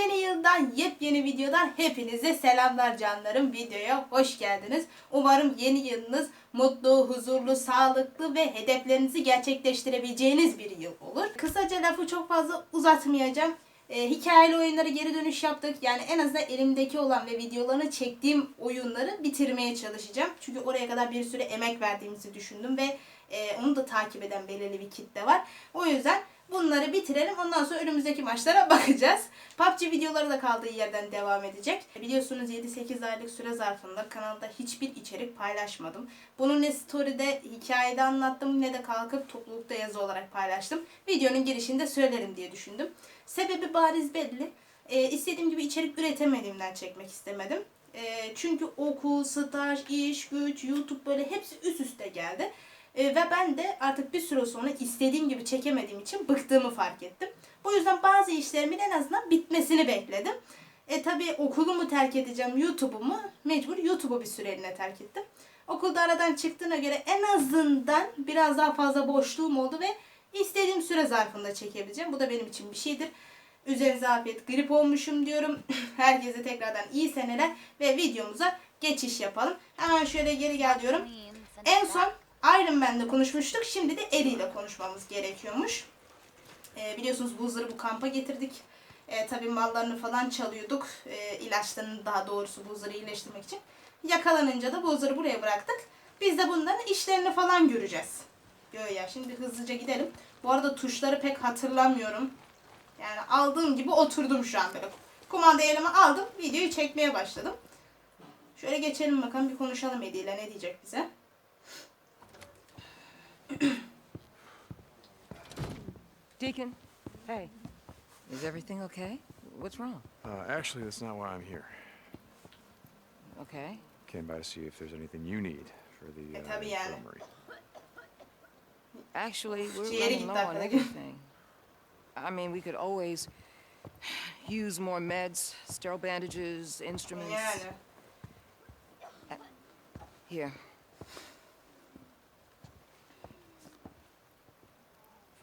Yepyeni yıldan, yepyeni videodan hepinize selamlar canlarım. Videoya hoş geldiniz. Umarım yeni yılınız mutlu, huzurlu, sağlıklı ve hedeflerinizi gerçekleştirebileceğiniz bir yıl olur. Kısaca lafı çok fazla uzatmayacağım. Ee, hikayeli oyunlara geri dönüş yaptık. Yani en azından elimdeki olan ve videolarını çektiğim oyunları bitirmeye çalışacağım. Çünkü oraya kadar bir süre emek verdiğimizi düşündüm ve e, onu da takip eden belirli bir kitle var. O yüzden bunları bitirelim. Ondan sonra önümüzdeki maçlara bakacağız. PUBG videoları da kaldığı yerden devam edecek. Biliyorsunuz 7-8 aylık süre zarfında kanalda hiçbir içerik paylaşmadım. Bunu ne story'de, hikayede anlattım ne de kalkıp toplulukta yazı olarak paylaştım. Videonun girişinde söylerim diye düşündüm. Sebebi bariz belli. Ee, istediğim gibi içerik üretemediğimden çekmek istemedim. Ee, çünkü okul, staj, iş, güç, YouTube böyle hepsi üst üste geldi. Ee, ve ben de artık bir süre sonra istediğim gibi çekemediğim için bıktığımı fark ettim. Bu yüzden bazı işlerimin en azından bitmesini bekledim. E tabi okulumu terk edeceğim, YouTube'umu mecbur YouTube'u bir süreliğine terk ettim. Okulda aradan çıktığına göre en azından biraz daha fazla boşluğum oldu ve istediğim süre zarfında çekebileceğim. Bu da benim için bir şeydir. Üzerinize afiyet. Grip olmuşum diyorum. Herkese tekrardan iyi seneler ve videomuza geçiş yapalım. Hemen şöyle geri gel diyorum. En son Iron Man'le konuşmuştuk. Şimdi de Ellie ile konuşmamız gerekiyormuş. Ee, biliyorsunuz Boozer'ı bu kampa getirdik. Ee, tabii mallarını falan çalıyorduk. Ee, ilaçlarını daha doğrusu Boozer'ı iyileştirmek için. Yakalanınca da Boozer'ı buraya bıraktık. Biz de bunların işlerini falan göreceğiz. Ya şimdi hızlıca gidelim. Bu arada tuşları pek hatırlamıyorum. Yani aldığım gibi oturdum şu an böyle. Kumandayı elime aldım. Videoyu çekmeye başladım. Şöyle geçelim bakalım bir konuşalım Eddie ile ne diyecek bize. Deacon, hey, is everything okay? What's wrong? Uh, actually, that's not why I'm here. Okay. Came by to see if there's anything you need for the E, uh, yani. infirmary. Actually, we're Ciğeri running gitti low on hakikaten. everything. I mean, we could always use more meds, sterile bandages, instruments. Yani. Here.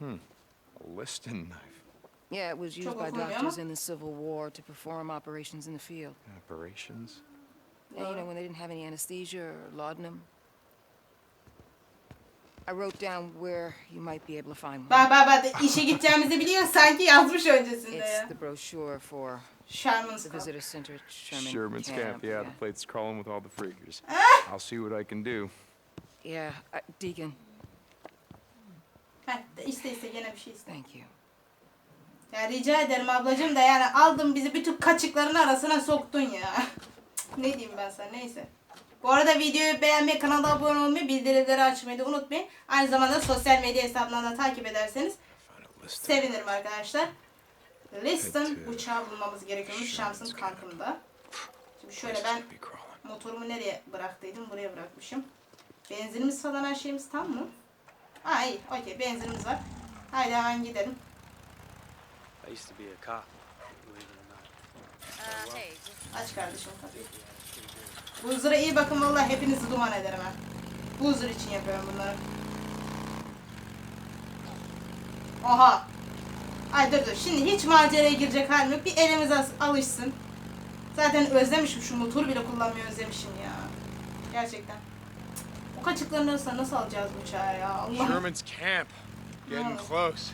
A Liston knife. Yeah, it was used by doctors in the Civil War to perform operations in the field. Operations. And, you know, when they didn't have any anesthesia or laudanum. I wrote down where you might be able to find one. Bak bak bak işe gideceğimizi biliyor sanki yazmış öncesinde It's ya. the brochure for Sherman's the Cup. visitor center at Sherman Sherman's camp. Camp. Yeah, the plate's crawling with all the freakers. Ah! I'll see what I can do. Yeah, uh, Deacon, Heh, de iste iste gene bir şey iste. thank you. Ya rica ederim ablacığım da yani aldın bizi bütün kaçıkların arasına soktun ya. ne diyeyim ben sana neyse. Bu arada videoyu beğenmeyi, kanala abone olmayı, bildirimleri açmayı da unutmayın. Aynı zamanda sosyal medya hesaplarından da takip ederseniz sevinirim arkadaşlar. Liston uçağı bulmamız gerekiyormuş Şams'ın kampında. Şimdi şöyle ben motorumu nereye bıraktıydım? Buraya bırakmışım. Benzinimiz falan her şeyimiz tam mı? Aa iyi. Okey benzinimiz var. Haydi hemen gidelim. I used to be a cop, believe it or not. Aç kardeşim kapıyı. Buzura iyi bakın vallahi hepinizi duman ederim ha. Buzur için yapıyorum bunları. Oha. Ay dur dur şimdi hiç maceraya girecek halim yok. Bir elimiz alışsın. Zaten özlemişim şu motoru bile kullanmayı özlemişim ya. Gerçekten. O kaçıkların arasına nasıl alacağız bu uçağı ya? Allah. Sherman's camp. Getting close.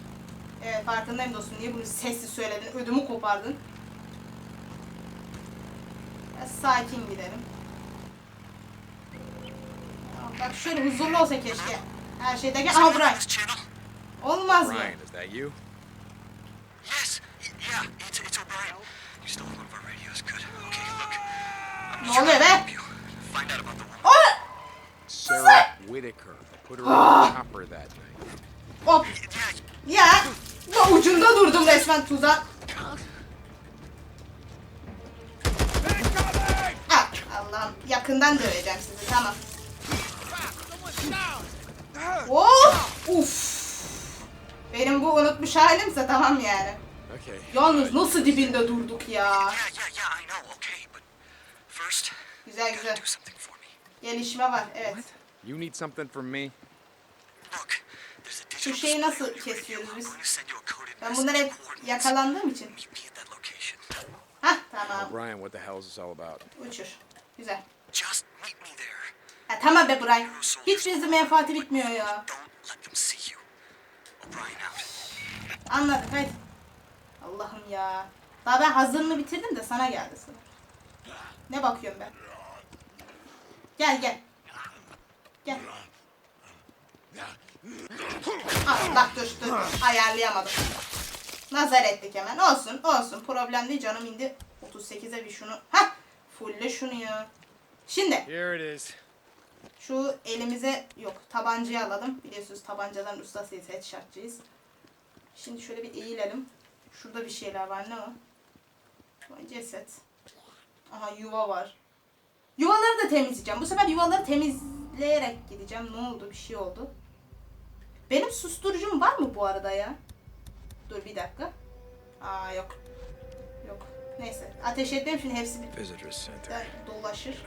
Evet farkındayım dostum. Niye bunu sessiz söyledin? Ödümü kopardın. Biraz sakin gidelim. Ya Bak şöyle huzurlu olsa keşke. Her şeydeki Aa Brian. channel? Olmaz mı? Ryan, is that you? Yes. y- Yeah, it's, it's O'Brien. You stole one of our radios. Good. Okay, look. Ne oluyor be? Whitaker. Put her on the chopper that night. Hop. Yeah, Ya. Ya ucunda durdum resmen tuzak. Ah, Allah'ım yakından döveceğim sizi tamam. Oh! Uf. Benim bu unutmuş halimse tamam yani. Okay. Yalnız nasıl dibinde durduk ya. Güzel güzel. Gelişme var evet. You need something from me? Look, there's a digital şeyi nasıl kesiyoruz biz? Ben bunlara hep yakalandığım için. Location. Tamam. Brian, what the hell is this all about? Uçur. Güzel. Just meet me there. Ha, tamam be Brian. Hiçbirinizin menfaati bitmiyor ya. Out. Anladık hadi. Allah'ım ya. Daha ben hazırını bitirdim de sana geldi sıra. Ne bakıyorum ben? Gel gel. Gel. Allah düştü. Ayarlayamadım. Nazar ettik hemen. Olsun olsun. Problem değil canım indi. 38'e bir şunu. Hah. Fulle şunu ya. Şimdi Here it is. şu elimize yok tabancayı alalım. Biliyorsunuz tabancaların ustasıyız, headshotçıyız. Şimdi şöyle bir eğilelim. Şurada bir şeyler var ne o? Ceset. Aha yuva var. Yuvaları da temizleyeceğim. Bu sefer yuvaları temizleyerek gideceğim. Ne oldu? Bir şey oldu. Benim susturucum var mı bu arada ya? Dur bir dakika. Aa yok. Yok. Neyse. Ateş etmem şimdi hepsi bir dolaşır.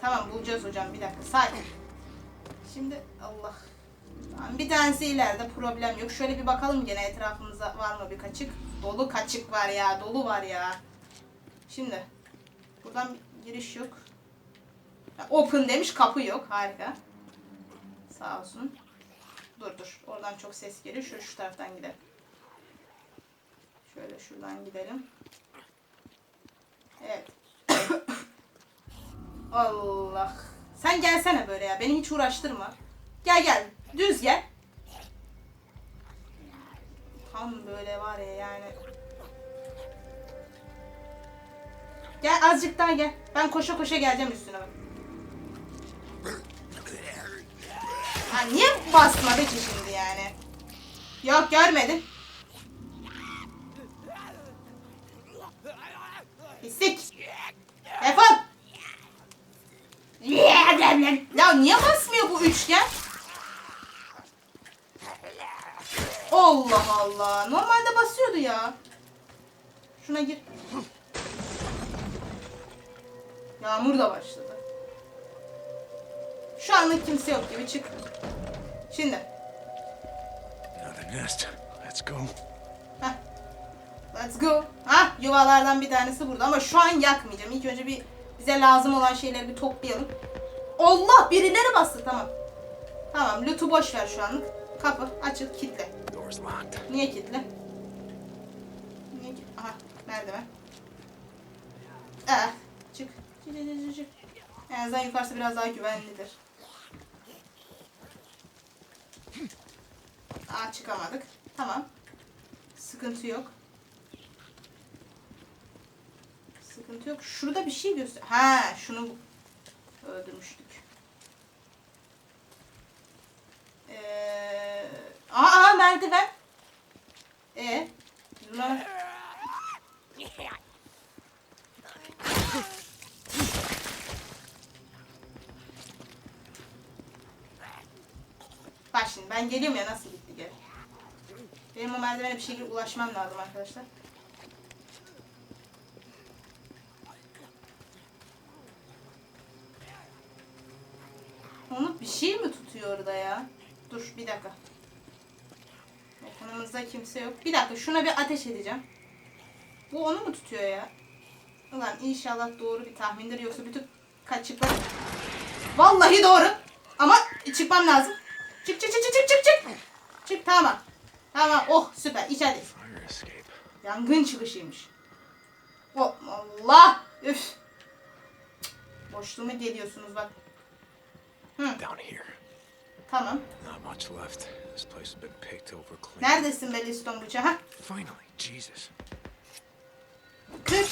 Tamam bulacağız hocam bir dakika sakin. Şimdi Allah. Tamam, bir tanesi ileride problem yok. Şöyle bir bakalım gene etrafımızda var mı bir kaçık. Dolu kaçık var ya dolu var ya. Şimdi buradan giriş yok. Open demiş kapı yok harika. Sağ olsun. Dur dur oradan çok ses geliyor. Şu, şu taraftan gidelim. Şöyle şuradan gidelim. Evet. Allah. Sen gelsene böyle ya. Beni hiç uğraştırma. Gel gel. Düz gel. Tam böyle var ya yani. Gel azıcık daha gel. Ben koşa koşa geleceğim üstüne bak. Ha, niye basmadı ki şimdi yani? Yok görmedin. Pislik. Defol. Ya niye basmıyor bu üçgen? Allah Allah. Normalde basıyordu ya. Şuna gir. Yağmur da başladı. Şu anlık kimse yok gibi çık. Şimdi. Let's go. Heh. Let's go. Ha yuvalardan bir tanesi burada ama şu an yakmayacağım. İlk önce bir bize lazım olan şeyleri bir toplayalım. Allah birileri bastı tamam. Tamam loot'u boş ver şu anlık. Kapı. Door's locked. Niye kilitle? Niye ki- Aha merdiven. Eh çık. Çık çık çık çık. En azından yukarısı biraz daha güvenlidir. Aa çıkamadık. Tamam. Sıkıntı yok. Sıkıntı yok. Şurada bir şey göster. Ha, şunu öldürmüştük. Ee, aa, merdiven. E buna Bak şimdi ben geliyorum ya nasıl. Benim o merdivene bir şekilde ulaşmam lazım arkadaşlar. Onu bir şey mi tutuyor orada ya? Dur bir dakika. Yakınımızda kimse yok. Bir dakika şuna bir ateş edeceğim. Bu onu mu tutuyor ya? Ulan inşallah doğru bir tahmindir yoksa bütün kaçıklar... Vallahi doğru. Ama çıkmam lazım. Çık çık çık çık çık çık çık. Tamam. Tamam oh süper escape. Yangın çıkışıymış. Oh, Allah! Üf! Cık, Boşluğuma geliyorsunuz bak. Down here. Tamam. Not much left. This place has been picked over clean. Neredesin be Liston bıçağı? Ha? Finally. Jesus. Kır.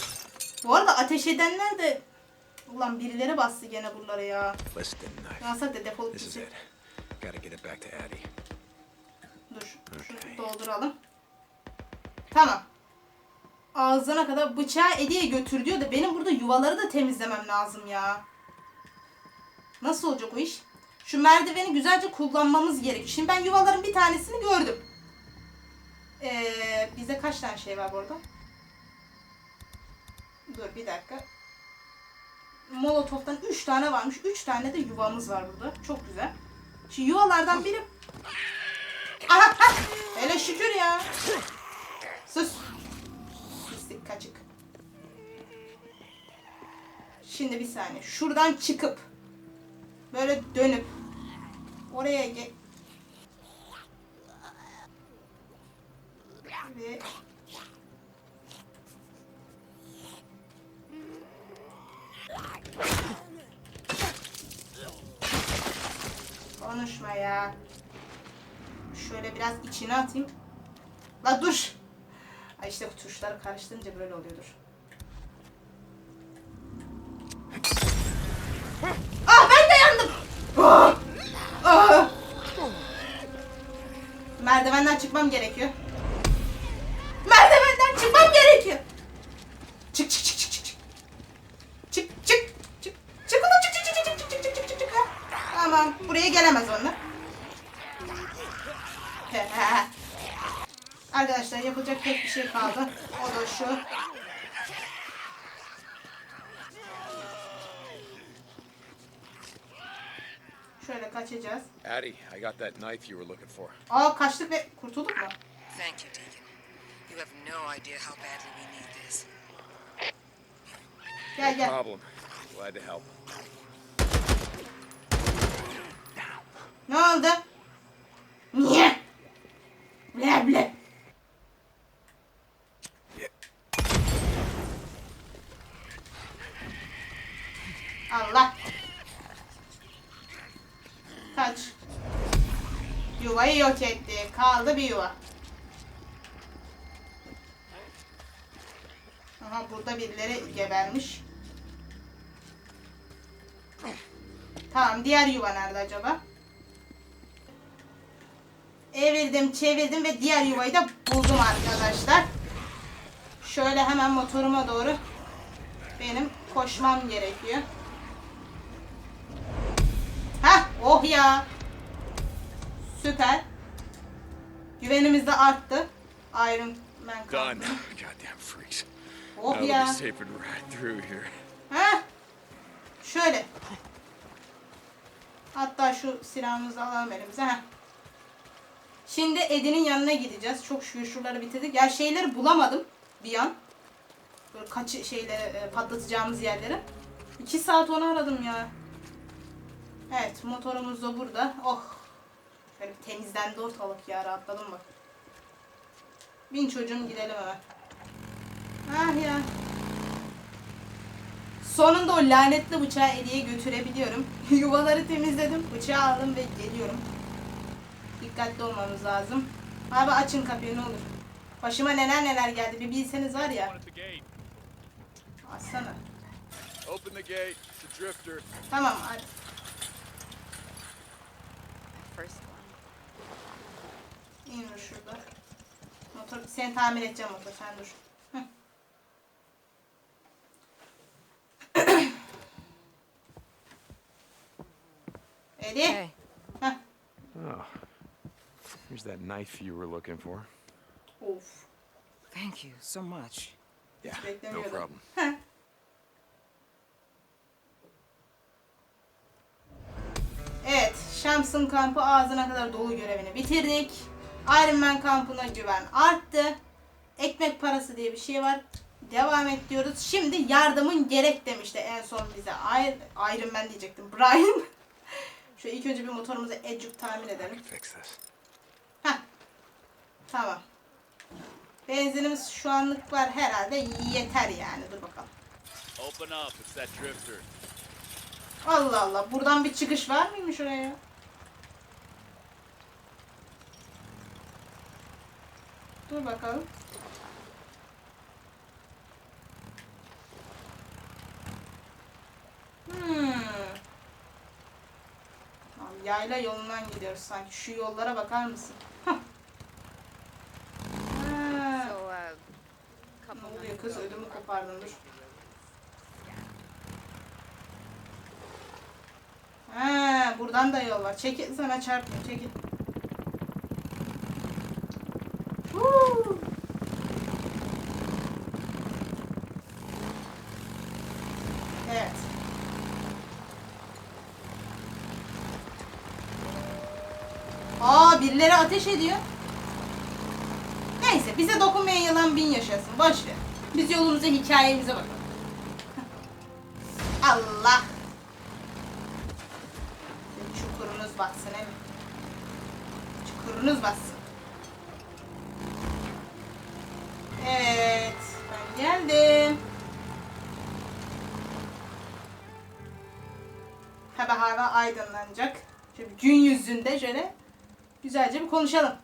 Bu arada ateş edenler de... Ulan birileri bastı gene buralara ya. Knife. Alsak da defolup This is it. Gotta get it back to Addie. Dur. Şunu dolduralım. Tamam. Ağzına kadar bıçağı Edi'ye götür diyor da benim burada yuvaları da temizlemem lazım ya. Nasıl olacak o iş? Şu merdiveni güzelce kullanmamız gerekiyor. Şimdi ben yuvaların bir tanesini gördüm. Ee, bizde kaç tane şey var burada? Dur bir dakika. Molotof'tan 3 tane varmış. 3 tane de yuvamız var burada. Çok güzel. Şimdi yuvalardan biri... Aha! ha! Hele şükür ya. Sus. Pislik kaçık. Şimdi bir saniye. Şuradan çıkıp böyle dönüp oraya ge ve Konuşma ya. Şöyle biraz içine atayım. La dur. Ay işte bu tuşları karıştırınca böyle oluyordur. Ah ben de yandım. Ah! Ah! Merdivenden çıkmam gerekiyor. Şey kaldı. O da şu. Şöyle kaçacağız. Addie, I got that knife you were looking for. Aa kaçtık ve kurtulduk mu? Thank you, Deacon. You have no idea how badly we need this. Gel gel. Problem. Glad to help. Ne oldu? Niye? Ble ble. Allah. Kaç. Yuvayı yok etti. Kaldı bir yuva. Aha burada birileri gebermiş. Tamam diğer yuva nerede acaba? Evirdim çevirdim ve diğer yuvayı da buldum arkadaşlar. Şöyle hemen motoruma doğru benim koşmam gerekiyor. Hah oh ya. Süper. Güvenimiz de arttı. Iron Man kaldı. Goddamn freaks. Oh Now ya. and right through here. Ha? Şöyle. Hatta şu silahımızı alalım elimize. Heh. Şimdi Eddie'nin yanına gideceğiz. Çok şükür şuraları bitirdik. Ya şeyleri bulamadım bir an. Böyle kaç şeyleri e, patlatacağımız yerleri. İki saat onu aradım ya. Evet motorumuz da burada. Oh. Böyle bir temizlendi ortalık ya rahatladım bak. Bin çocuğum gidelim hemen. Ah ya. Sonunda o lanetli bıçağı Eli'ye götürebiliyorum. Yuvaları temizledim. Bıçağı aldım ve geliyorum. Dikkatli olmamız lazım. Abi açın kapıyı ne olur. Başıma neler neler geldi bir bilseniz var ya. Açsana. Tamam hadi. First one. İn dur şurada. Motor, seni tamir edeceğim motor sen dur. Eli. Hey, Heh. Oh. Here's that knife you were looking for. Of. thank you so much. Yeah, no problem. Evet, Shams'ın kampı ağzına kadar dolu görevini bitirdik. Iron Man kampına güven arttı. Ekmek parası diye bir şey var. Devam et diyoruz. Şimdi yardımın gerek demişti en son bize. Iron, Man diyecektim. Brian. Şöyle ilk önce bir motorumuzu ecuk tamir edelim. Heh. Tamam. Benzinimiz şu anlık var herhalde yeter yani. Dur bakalım. Open up, it's that drifter. Allah Allah. Buradan bir çıkış var mıymış oraya? Dur bakalım. Hmm. Lan Yayla yolundan gidiyoruz sanki. Şu yollara bakar mısın? Uh, Ne oluyor kız ödümü kopardın dur. Ha, buradan da yol var. Çekil sana çarpma çekil. Evet. Aa birileri ateş ediyor. Neyse bize dokunmayan yılan bin yaşasın. Boş ver. Biz yolumuza hikayemize bakalım. Allah. Çukurunuz batsın mi? Çukurunuz batsın. Aydınlanacak. Şöyle gün yüzünde şöyle güzelce bir konuşalım.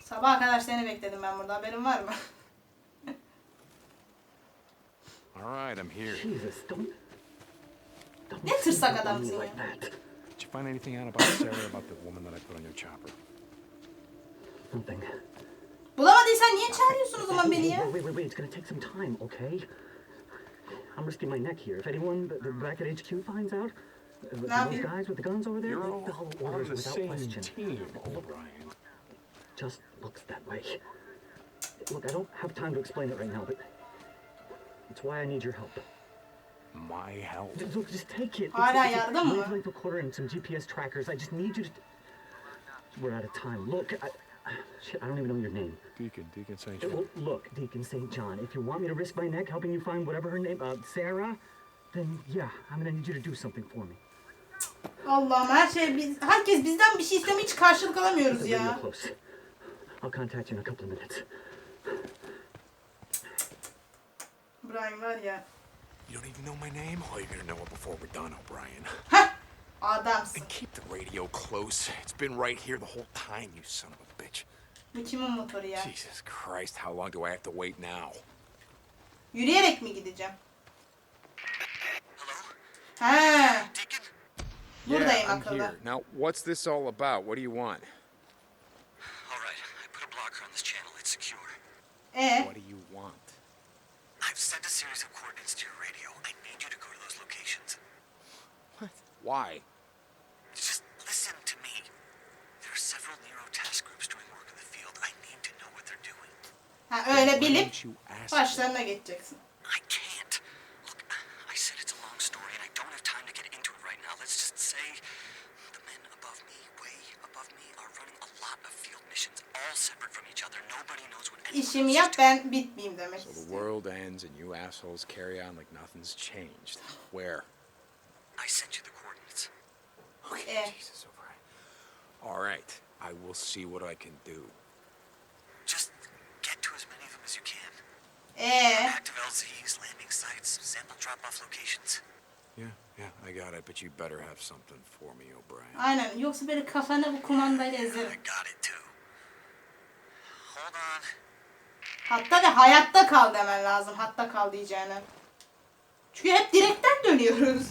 Sabah kadar seni bekledim ben burada. Haberin var mı? All right, I'm here. Jesus, don't. don't Ne tırsak adamsın ya. Did you find anything out about Sarah, about the woman that I put on your chopper? Something. Bulamadıysan niye çağırıyorsun o zaman beni ya? Wait, wait, wait, wait. It's gonna take some time, okay? I'm risking my neck here. If anyone b- b- back at HQ finds out, uh, those yapayım? guys with the guns over there, You're they all follow on orders the without same question. team, O'Brien. Just looks that way. Look, I don't have time to explain it right now, but it's why I need your help. My help. Just, look, just take it. Hala It's- it's a yardım mı? wavelength recorder and some GPS trackers. I just need you to. We're out of time. Look, I, shit, I don't even know your name. Deacon, Deacon St. John. Well, look, Deacon St. John, if you want me to risk my neck helping you find whatever her name, uh, Sarah, then yeah, I'm gonna need you to do something for me. Allah'ım her şey biz, herkes bizden bir şey istemiyor hiç karşılık alamıyoruz Put the radio ya. close. I'll contact you in a couple of minutes. Brian var ya. You don't even know my name? Oh, you're gonna know it before we're done, O'Brien. Heh! Adamsın. And keep the radio close. It's been right here the whole time, you son of a bitch. Bu kimin motoru ya? Jesus Christ, how long do I have to wait now? Yürüyerek mi gideceğim? Deacon? Buradayım yeah, I'm akıllı. here. Now, what's this all about? What do you want? All right, I put a blocker on this channel. It's secure. E What do you want? I've sent a series of coordinates to your radio. I need you to go to those locations. What? Why? Nobody knows what anyone İşimi else yap is doing. ben bitmeyeyim demek So the world ends and you assholes carry on like nothing's changed. Where? I sent you the coordinates. Okay, Eh. Jesus, O'Brien. All right, I will see what I can do. Yeah, I got it, but you better have something for me, O'Brien. aynen yoksa böyle kafana bu kumandayla I ezerim. got it too. Hold on. Hatta ve hayatta kal demen lazım. Hatta kal diyeceğine. Çünkü hep direkten dönüyoruz.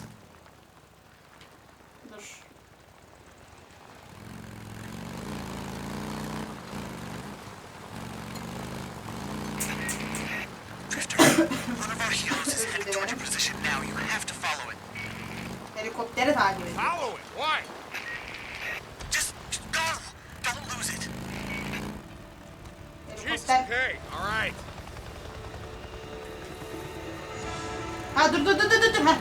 Ha dur dur dur dur dur. Ha.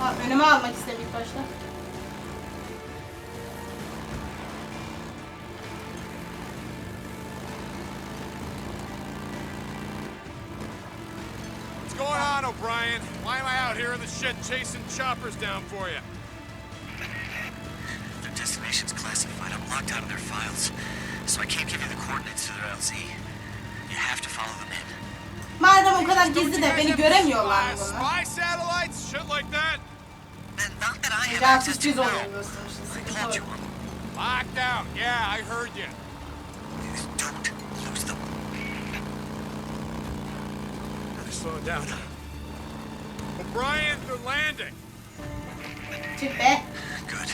ha önüme almak istedim ilk başta. What's going on, O'Brien? Why am I out here in the shit chasing choppers down for you? Their destination's classified. I'm locked out of their files. So I can't give you the coordinates to their LZ. You have to follow them in. Madem o kadar gizli de beni göremiyorlar mı bunu? Spy satellites, shit like that. And not that I have access Casus to biz now. oluyoruz işte. I Sıkıntı called you o. on them. Locked out. Yeah, I heard you. Don't lose them. Slow it down. O'Brien, they're landing. Tüh be. Good.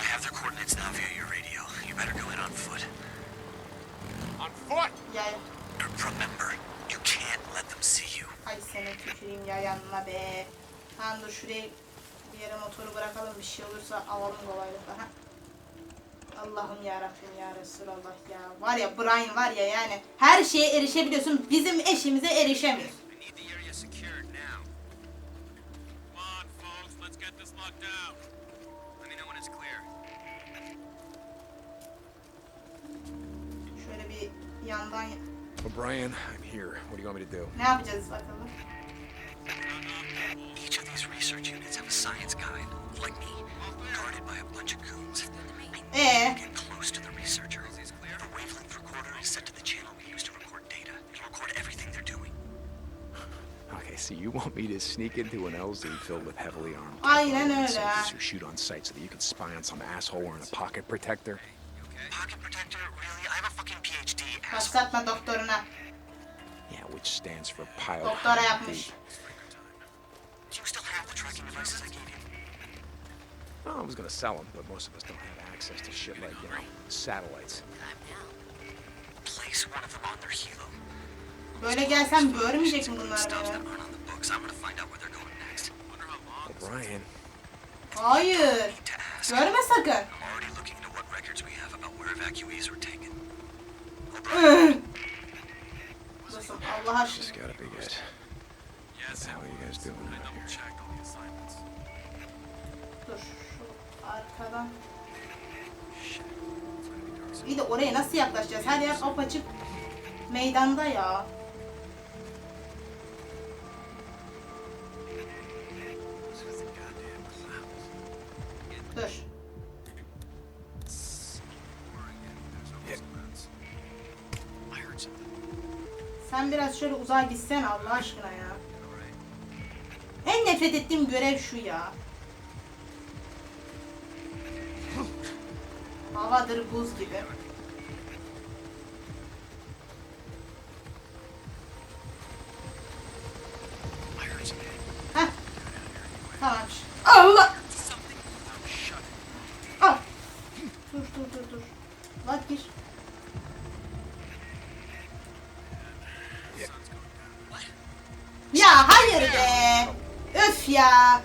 I have their coordinates now via your radio. You better go in on foot. On foot. Ya Remember, you can't let them see you. ay seni tüküreyim ya yanına be. Tamam dur şuraya bir yere motoru bırakalım bir şey olursa alalım kolaylıkla. Ha. Allah'ım ya Rabbim ya Resulallah ya. Var ya Brian var ya yani her şeye erişebiliyorsun. Bizim eşimize clear. Şöyle bir yandan O'Brien, I'm here. What do you want me to do? Now Ne yapacağız bakalım. Each of these research units have a science guide, like me, guarded by a bunch of goons. I Ee? need to get close to the researcher. The wavelength recorder is set to the channel we use to record data. It'll record everything they're doing. Okay, so you want me to sneak into an LZ filled with heavily armed Aynen öyle. soldiers who shoot on sight so that you can spy on some asshole wearing a pocket protector? Pocket protector? Really? Başlatma doktoruna. Yeah, which stands for pilot. Doktora yapmış. Devices I was gonna sell them, but most of us don't have access to shit like, you know, satellites. Place one of them on their helo. Böyle gelsem görmeyecek mi bunlar beni? O'Brien, Hayır. Görme sakın. I'm already looking into what records we have about where evacuees were taken. Dostum Allah this aşkına. gotta be it. Yes, hell are you guys doing out here? Dur şu arkadan. İyi de oraya nasıl yaklaşacağız? Her yer apaçık meydanda ya. Biraz şöyle uzağa gitsen Allah aşkına ya. En nefret ettiğim görev şu ya. Havadır buz gibi. Heh. Allah! Al. Dur dur dur dur. Lan gir. Ya.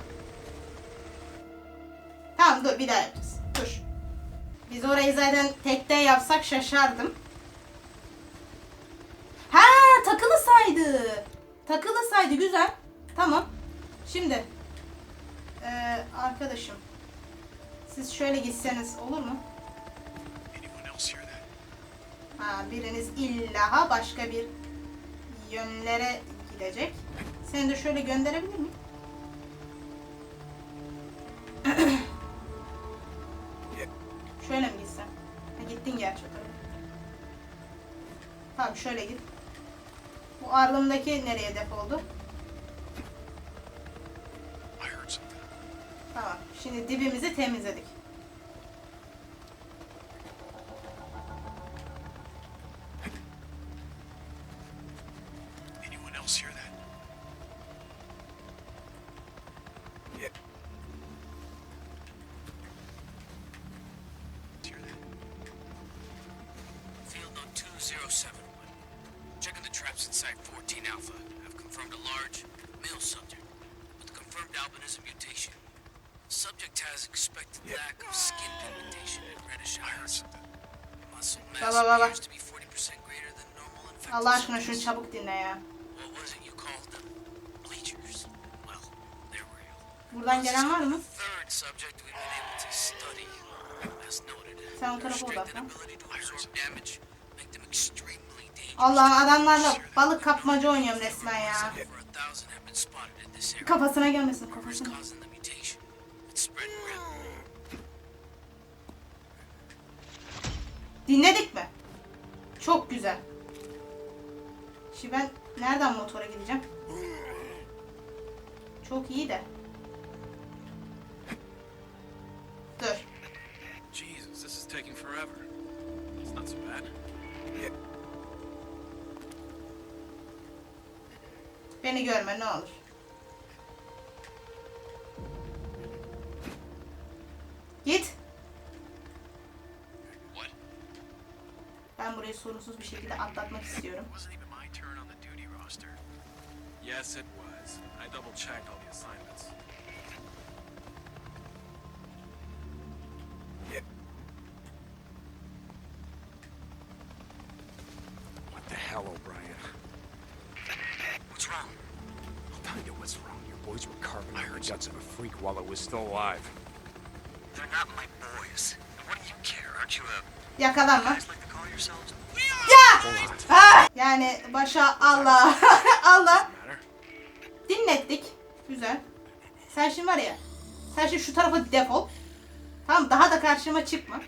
Tamam dur bir daha yapacağız. Dur. Biz orayı zaten tekte yapsak şaşardım. Ha takılı saydı. Takılı saydı güzel. Tamam. Şimdi. Ee, arkadaşım. Siz şöyle gitseniz olur mu? Ha, biriniz illaha başka bir yönlere gidecek. Seni de şöyle gönderebilir miyim? Şöyle git. Bu ardımdaki nereye heard something. Tamam. Şimdi dibimizi temizledik. Buradan gelen var mı? Sen o tarafa odaklan. Allah'ım adamlarla balık kapmaca oynuyorum resmen ya. Kafasına gelmesin kafasına. Dinledik mi? Çok güzel. Şimdi ben nereden motora gideceğim? Çok iyi de. Taking forever. It's not so bad. Beni görme ne olur. Git. What? Ben burayı sorunsuz bir şekilde atlatmak istiyorum. Yes, it was. I double checked all the assignments. Guts of a freak while it was still alive. They're not my boys. And what do you care? Aren't you a Yakalanma. Ya! Ah! Yani başa Allah Allah dinlettik. Güzel. Sen şimdi var ya. Sen şimdi şu tarafa defol. Tamam daha da karşıma çıkma.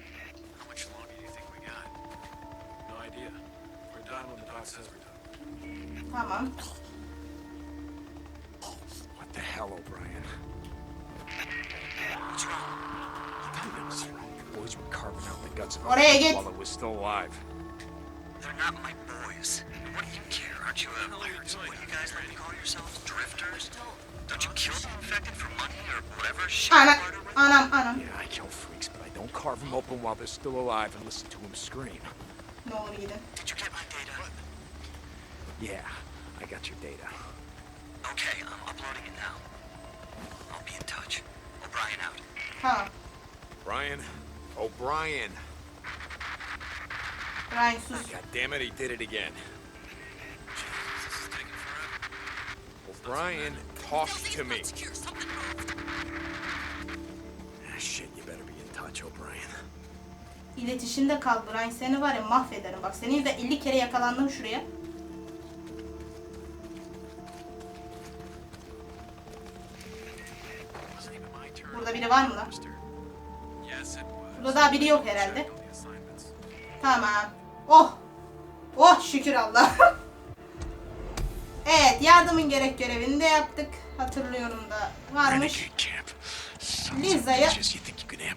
Hell, O'Brien? What's wrong? Who? The boys were carving out the guts of Oraya our git. while it was still alive. They're not my boys. What do you care? Aren't you a pirates? What do you guys like to call yourselves? Drifters? Don't you kill the infected for money or whatever? Shit Ana, barter with? anam anam. Yeah, I kill freaks, but I don't carve them open while they're still alive and listen to them scream. No, olur gidin. Did you get my data? Yeah, I got your data. Okay, I'm uploading it now. Be in touch. O'Brien out. Tamam. Brian? O'Brien! Ryan sus. God damn it, he did it again. This is taking forever. O'Brien, talk to me. Ah, shit, you better be in touch, O'Brien. İletişimde kal Brian. Seni var ya mahvederim. Bak senin yüzünden 50 kere yakalandım şuraya. Burada daha biri yok herhalde. Tamam. Oh. Oh şükür Allah. evet yardımın gerek görevini de yaptık. Hatırlıyorum da varmış. Of Liza'yı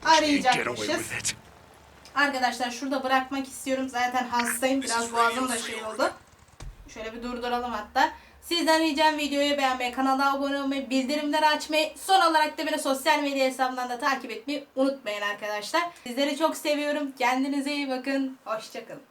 arayacakmışız. Arkadaşlar şurada bırakmak istiyorum. Zaten hastayım. Biraz boğazım da şey oldu. Şöyle bir durduralım hatta. Sizden ricam videoyu beğenmeyi, kanala abone olmayı, bildirimleri açmayı, son olarak da beni sosyal medya hesabından da takip etmeyi unutmayın arkadaşlar. Sizleri çok seviyorum. Kendinize iyi bakın. Hoşçakalın.